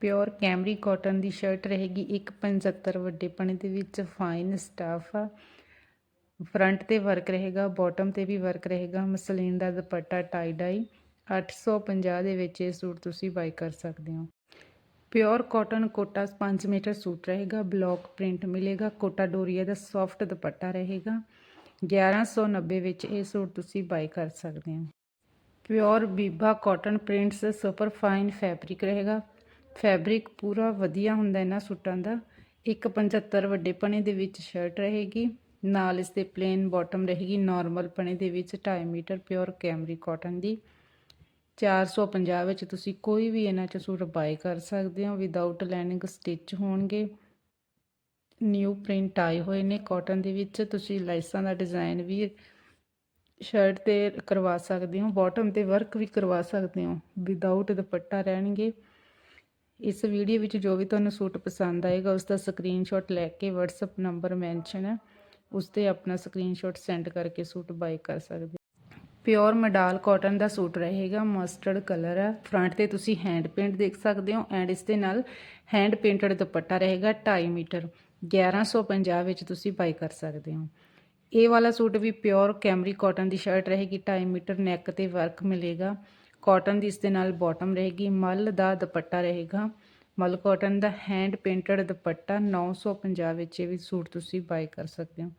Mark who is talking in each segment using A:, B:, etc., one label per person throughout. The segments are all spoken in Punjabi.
A: ਪਿਓਰ ਕੈਮਰੀ ਕਾਟਨ ਦੀ ਸ਼ਰਟ ਰਹੇਗੀ 175 ਵੱਡੇ ਪਣੇ ਦੇ ਵਿੱਚ, ਫਾਈਨ ਸਟਾਫ। ਆ ਫਰੰਟ ਤੇ ਵਰਕ ਰਹੇਗਾ, ਬਾਟਮ ਤੇ ਵੀ ਵਰਕ ਰਹੇਗਾ, ਮਸਲੀਨ ਦਾ ਦੁਪੱਟਾ ਟਾਈ ਡਾਈ। 850 ਦੇ ਵਿੱਚ ਇਹ ਸੂਟ ਤੁਸੀਂ ਬਾਈ ਕਰ ਸਕਦੇ ਹੋ। Pure cotton Kota 5 metre suit ਰਹੇਗਾ, ਬਲੌਕ ਪ੍ਰਿੰਟ ਮਿਲੇਗਾ, ਕੋਟਾ ਡੋਰੀਆ ਦਾ ਸੌਫਟ ਦੁਪੱਟਾ ਰਹੇਗਾ। 1190 ਵਿੱਚ ਇਹ ਸੂਟ ਤੁਸੀਂ ਬਾਈ ਕਰ ਸਕਦੇ ਹੋ। Pure Biba cotton prints super fine fabric ਰਹੇਗਾ ਫੈਬਰਿਕ ਪੂਰਾ ਵਧੀਆ ਹੁੰਦਾ ਇਹਨਾਂ ਸੂਟਾਂ ਦਾ। 175 ਵੱਡੇ ਪਣੇ ਦੇ ਵਿੱਚ ਸ਼ਰਟ ਰਹੇਗੀ। ਨਾਲ ਇਸ ਦੇ ਪਲੇਨ ਬਾਟਮ ਰਹੇਗੀ ਨਾਰਮਲ ਪਣੇ ਦੇ ਵਿੱਚ 2.5 ਮੀਟਰ ਪਿਓਰ ਕੈਮਰੀ ਕਾਟਨ ਦੀ। 450 ਵਿੱਚ ਤੁਸੀਂ ਕੋਈ ਵੀ ਇਹਨਾਂ ਚ ਸੂਟ ਬਾਏ ਕਰ ਸਕਦੇ ਹੋ। ਵਿਦਆਊਟ ਲਾਈਨਿੰਗ ਸਟਿਚ ਹੋਣਗੇ। ਨਿਊ ਪ੍ਰਿੰਟ ਆਏ ਹੋਏ ਨੇ ਕਾਟਨ ਦੇ ਵਿੱਚ। ਤੁਸੀਂ ਲਾਈਸਾਂ ਦਾ ਡਿਜ਼ਾਈਨ ਵੀ ਸ਼ਰਟ ਤੇ ਕਰਵਾ ਸਕਦੇ ਹੋ। ਬਾਟਮ ਤੇ ਵਰਕ ਵੀ ਕਰਵਾ ਸਕਦੇ ਹੋ। ਵਿਦਆਊਟ ਦੁਪੱਟਾ ਰਹਿਣਗੇ। ਇਸ ਵੀਡੀਓ ਵਿੱਚ ਜੋ ਵੀ ਤੁਹਾਨੂੰ ਸੂਟ ਪਸੰਦ ਆਏਗਾ ਉਸ ਦਾ ਸਕਰੀਨਸ਼ਾਟ ਲੈ ਕੇ WhatsApp ਨੰਬਰ ਮੈਂਸ਼ਨ ਹੈ। ਉਸ ਤੇ ਆਪਣਾ ਸਕਰੀਨਸ਼ਾਟ ਸੈਂਡ ਕਰਕੇ ਸੂਟ ਬਾਈ ਕਰ ਸਕਦੇ ਪਿਓਰ ਮਡਾਲ ਕਾਟਨ ਦਾ ਸੂਟ ਰਹੇਗਾ ਮਸਟਰਡ ਕਲਰ ਹੈ। ਫਰੰਟ ਤੇ ਤੁਸੀਂ ਹੈਂਡ ਪੇਂਟ ਦੇਖ ਸਕਦੇ ਹੋ ਐਂਡ ਇਸ ਦੇ ਨਾਲ ਹੈਂਡ ਪੇਂਟਡ ਦੁਪੱਟਾ ਰਹੇਗਾ 2.5 ਮੀਟਰ। 1150 ਵਿੱਚ ਤੁਸੀਂ ਬਾਈ ਕਰ ਸਕਦੇ ਹੋ। ਇਹ ਵਾਲਾ ਸੂਟ ਵੀ ਪਿਓਰ ਕੈਮਰੀ ਕਾਟਨ ਦੀ ਸ਼ਰਟ ਰਹੇਗੀ 2.5 ਮੀਟਰ ਨੈਕ ਤੇ ਵਰਕ ਮਿਲੇਗਾ। ਕਾਟਨ ਦੀ ਇਸ ਦੇ ਨਾਲ ਬਾਟਮ ਰਹੇਗੀ, ਮਲ ਦਾ ਦੁਪੱਟਾ ਰਹੇਗਾ। ਮਲ ਕਾਟਨ ਦਾ ਹੈਂਡ ਪੇਂਟਡ ਦੁਪੱਟਾ 950 ਵਿੱਚ ਇਹ ਵੀ ਸੂਟ ਤੁਸੀਂ ਬਾਈ ਕਰ ਸਕਦੇ ਹੋ।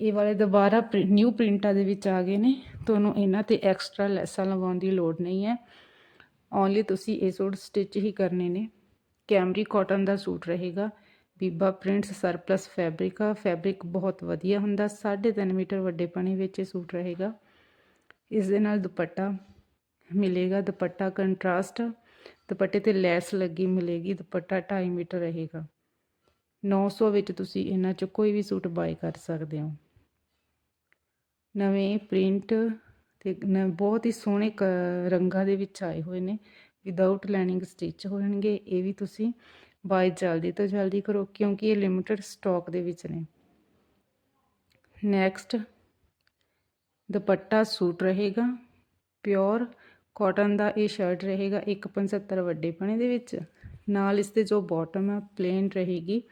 A: ਇਹ ਵਾਲੇ ਦੁਬਾਰਾ ਨਿਊ ਪ੍ਰਿੰਟਾਂ ਦੇ ਵਿੱਚ ਆ ਗਏ ਨੇ। ਤੁਹਾਨੂੰ ਇਹਨਾਂ ਤੇ ਐਕਸਟਰਾ ਲੈਸਾਂ ਲਗਾਉਣ ਦੀ ਲੋੜ ਨਹੀਂ ਹੈ। ਓਨਲੀ ਤੁਸੀਂ ਇਹ ਸੂਟ ਸਟਿਚ ਹੀ ਕਰਨੇ ਨੇ। ਕੈਮਰੀ ਕਾਟਨ ਦਾ ਸੂਟ ਰਹੇਗਾ। ਬੀਬਾ ਪ੍ਰਿੰਟਸ ਸਰਪਲਸ ਫੈਬਰਿਕ ਆ। ਫੈਬਰਿਕ ਬਹੁਤ ਵਧੀਆ ਹੁੰਦਾ। 3.5 ਮੀਟਰ ਵੱਡੇ ਪਣੇ ਵਿੱਚ ਇਹ ਸੂਟ ਰਹੇਗਾ। ਇਸ ਦੇ ਨਾਲ ਦੁਪੱਟਾ ਮਿਲੇਗਾ, ਦੁਪੱਟਾ ਕੰਟਰਾਸਟ ਦੁਪੱਟੇ ਤੇ ਲੈਸ ਲੱਗੀ ਮਿਲੇਗੀ, ਦੁਪੱਟਾ 2.5 ਮੀਟਰ ਰਹੇਗਾ। 900 ਵਿੱਚ ਤੁਸੀਂ ਇਹਨਾਂ ਚੋਂ ਕੋਈ ਵੀ ਸੂਟ ਬਾਈ ਕਰ ਸਕਦੇ ਹੋ। ਨਵੇਂ ਪ੍ਰਿੰਟ ਤੇ ਬਹੁਤ ਹੀ ਸੋਹਣੇ ਰੰਗਾਂ ਦੇ ਵਿੱਚ ਆਏ ਹੋਏ ਨੇ। ਵਿਦਆਊਟ ਲਾਈਨਿੰਗ ਸਟਿਚ ਹੋਣਗੇ, ਇਹ ਵੀ ਤੁਸੀਂ ਬਾਈ ਜਲਦੀ ਤੋਂ ਜਲਦੀ ਕਰੋ, ਕਿਉਂਕਿ ਇਹ ਲਿਮਿਟਡ ਸਟਾਕ ਦੇ ਵਿੱਚ ਨੇ। ਨੈਕਸਟ ਦੁਪੱਟਾ ਸੂਟ ਰਹੇਗਾ ਪਿਓਰ ਕਾਟਨ ਦਾ ਇਹ ਸ਼ਰਟ ਰਹੇਗਾ 175 ਵੱਡੇ ਪਣੇ ਦੇ ਵਿੱਚ। ਨਾਲ ਇਸ 'ਤੇ ਜੋ ਬਾਟਮ ਹੈ ਪਲੇਨ ਰਹੇਗੀ।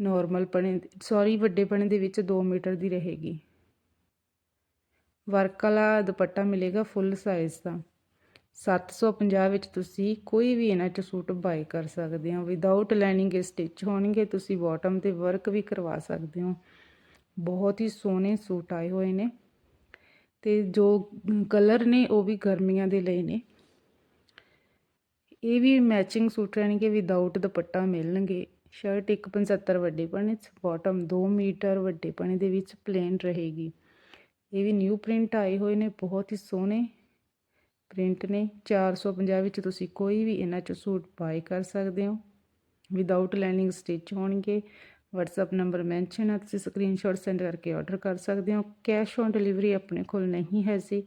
A: ਨਾਰਮਲ ਪਣੇ ਸੌਰੀ ਵੱਡੇ ਪਣੇ ਦੇ ਵਿੱਚ 2 ਮੀਟਰ ਦੀ ਰਹੇਗੀ। ਵਰਕ ਵਾਲਾ ਦੁਪੱਟਾ ਮਿਲੇਗਾ ਫੁੱਲ ਸਾਈਜ਼ ਦਾ। 750 ਵਿੱਚ ਤੁਸੀਂ ਕੋਈ ਵੀ ਇਹਨਾਂ ਚ ਸੂਟ ਬਾਈ ਕਰ ਸਕਦੇ ਹੋ। ਵਿਦਆਊਟ ਲਾਈਨਿੰਗ ਇਹ ਸਟਿਚ ਹੋਣਗੇ, ਤੁਸੀਂ ਬਾਟਮ ਤੇ ਵਰਕ ਵੀ ਕਰਵਾ ਸਕਦੇ ਹੋ। ਬਹੁਤ ਹੀ ਸੋਹਣੇ ਸੂਟ ਆਏ ਹੋਏ ਨੇ। ਤੇ ਜੋ ਕਲਰ ਨੇ ਉਹ ਵੀ ਗਰਮੀਆਂ ਦੇ ਲਈ ਨੇ। ਇਹ ਵੀ ਮੈਚਿੰਗ ਸੂਟ ਰਹਿਣਗੇ ਵਿਦਆਊਟ ਦੁਪੱਟਾ ਮਿਲਣਗੇ। ਸ਼ਰਟ 175 ਵੱਡੇ ਪਣੇ ਬਾਟਮ 2 ਮੀਟਰ ਵੱਡੇ ਪਣੇ ਦੇ ਵਿੱਚ ਪਲੇਨ ਰਹੇਗੀ। ਇਹ ਵੀ ਨਿਊ ਪ੍ਰਿੰਟ ਆਏ ਹੋਏ ਨੇ, ਬਹੁਤ ਹੀ ਸੋਹਣੇ ਪ੍ਰਿੰਟ ਨੇ। 450 ਵਿੱਚ ਤੁਸੀਂ ਕੋਈ ਵੀ ਇਹਨਾਂ ਚੋਂ ਸੂਟ ਬਾਏ ਕਰ ਸਕਦੇ ਹੋ। ਵਿਦਆਊਟ ਲਾਈਨਿੰਗ ਸਟਿਚ ਹੋਣਗੇ। WhatsApp ਨੰਬਰ ਮੈਂਸ਼ਨ ਹੈ ਤੁਸੀਂ ਸਕਰੀਨਸ਼ਾਟ ਸੈਂਡ ਕਰਕੇ ਆਰਡਰ ਕਰ ਸਕਦੇ ਹੋ। ਕੈਸ਼ ਔਨ ਡਿਲੀਵਰੀ ਆਪਣੇ ਕੋਲ ਨਹੀਂ ਹੈ ਜੀ।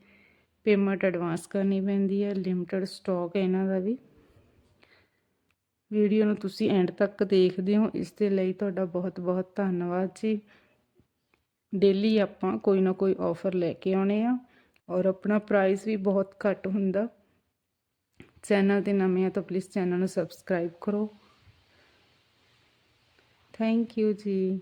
A: ਪੇਮੈਂਟ ਐਡਵਾਂਸ ਕਰਨੀ ਪੈਂਦੀ ਹੈ ਲਿਮਟਿਡ ਸਟਾਕ ਹੈ ਇਹਨਾਂ ਦਾ ਵੀ। ਵੀਡੀਓ ਨੂੰ ਤੁਸੀਂ ਐਂਡ ਤੱਕ ਦੇਖਦੇ ਹੋ, ਇਸ ਦੇ ਲਈ ਤੁਹਾਡਾ ਬਹੁਤ ਬਹੁਤ ਧੰਨਵਾਦ ਜੀ। ਡੇਲੀ ਆਪਾਂ ਕੋਈ ਨਾ ਕੋਈ ਆਫਰ ਲੈ ਕੇ ਆਉਣੇ ਆ ਔਰ ਆਪਣਾ ਪ੍ਰਾਈਸ ਵੀ ਬਹੁਤ ਘੱਟ ਹੁੰਦਾ। ਚੈਨਲ ਤੇ ਨਵੇਂ ਆ ਤਾਂ ਪਲੀਜ਼ ਚੈਨਲ ਨੂੰ ਸਬਸਕ੍ਰਾਈਬ ਕਰੋ। ਥੈਂਕ ਯੂ ਜੀ